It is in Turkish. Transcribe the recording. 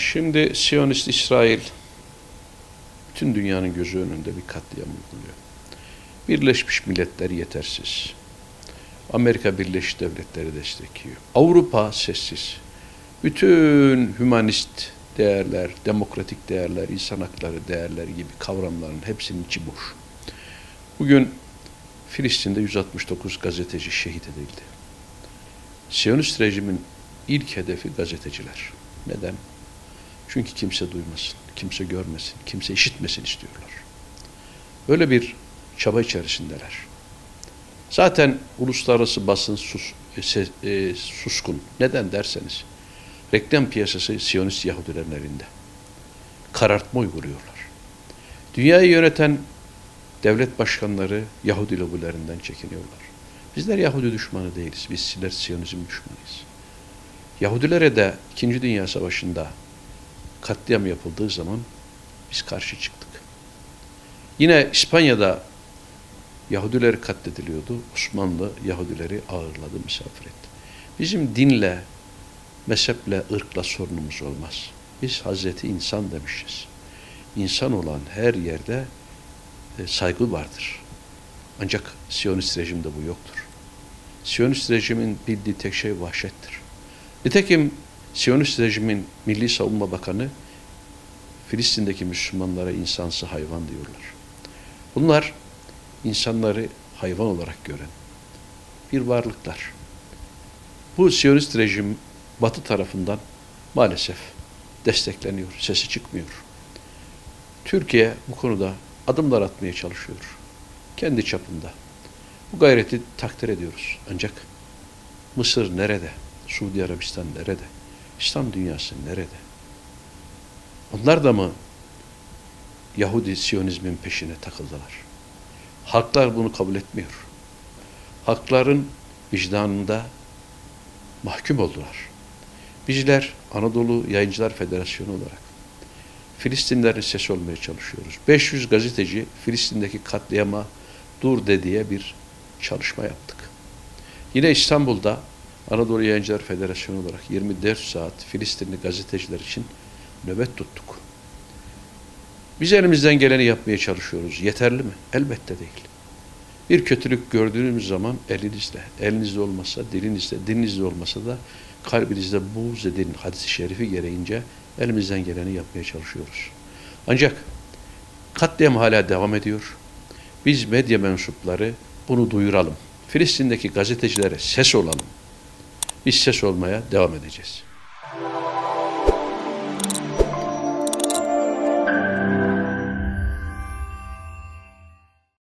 Şimdi Siyonist İsrail bütün dünyanın gözü önünde bir katliam uyguluyor. Birleşmiş Milletler yetersiz. Amerika Birleşik Devletleri destekliyor. Avrupa sessiz. Bütün hümanist değerler, demokratik değerler, insan hakları değerleri gibi kavramların hepsinin içi boş. Bugün Filistin'de 169 gazeteci şehit edildi. Siyonist rejimin ilk hedefi gazeteciler. Neden? Çünkü kimse duymasın, kimse görmesin, kimse işitmesin istiyorlar. Böyle bir çaba içerisindeler. Zaten uluslararası basın sus, e, e, suskun. Neden derseniz, reklam piyasası Siyonist Yahudilerin elinde. Karartma uyguluyorlar. Dünyayı yöneten devlet başkanları Yahudi lobilerinden çekiniyorlar. Bizler Yahudi düşmanı değiliz. Biz sizler Siyonizm düşmanıyız. Yahudilere de İkinci Dünya Savaşı'nda katliam yapıldığı zaman biz karşı çıktık. Yine İspanya'da Yahudiler katlediliyordu. Osmanlı Yahudileri ağırladı, misafir etti. Bizim dinle, mezheple, ırkla sorunumuz olmaz. Biz Hazreti insan demişiz. İnsan olan her yerde e, saygı vardır. Ancak Siyonist rejimde bu yoktur. Siyonist rejimin bildiği tek şey vahşettir. Nitekim Siyonist rejimin Milli Savunma Bakanı Filistin'deki Müslümanlara insansı hayvan diyorlar. Bunlar insanları hayvan olarak gören bir varlıklar. Bu Siyonist rejim Batı tarafından maalesef destekleniyor, sesi çıkmıyor. Türkiye bu konuda adımlar atmaya çalışıyor. Kendi çapında. Bu gayreti takdir ediyoruz. Ancak Mısır nerede? Suudi Arabistan nerede? İslam dünyası nerede? Onlar da mı Yahudi Siyonizmin peşine takıldılar? Halklar bunu kabul etmiyor. Halkların vicdanında mahkum oldular. Bizler Anadolu Yayıncılar Federasyonu olarak Filistinlerin sesi olmaya çalışıyoruz. 500 gazeteci Filistin'deki katliama dur dediye bir çalışma yaptık. Yine İstanbul'da Anadolu Yayıncılar Federasyonu olarak 24 saat Filistinli gazeteciler için nöbet tuttuk. Biz elimizden geleni yapmaya çalışıyoruz. Yeterli mi? Elbette değil. Bir kötülük gördüğünüz zaman elinizle, elinizde olmasa dilinizle, dilinizde olmasa da kalbinizde buğz edin hadisi şerifi gereğince elimizden geleni yapmaya çalışıyoruz. Ancak katliam hala devam ediyor. Biz medya mensupları bunu duyuralım. Filistin'deki gazetecilere ses olalım. Ses olmaya devam edeceğiz.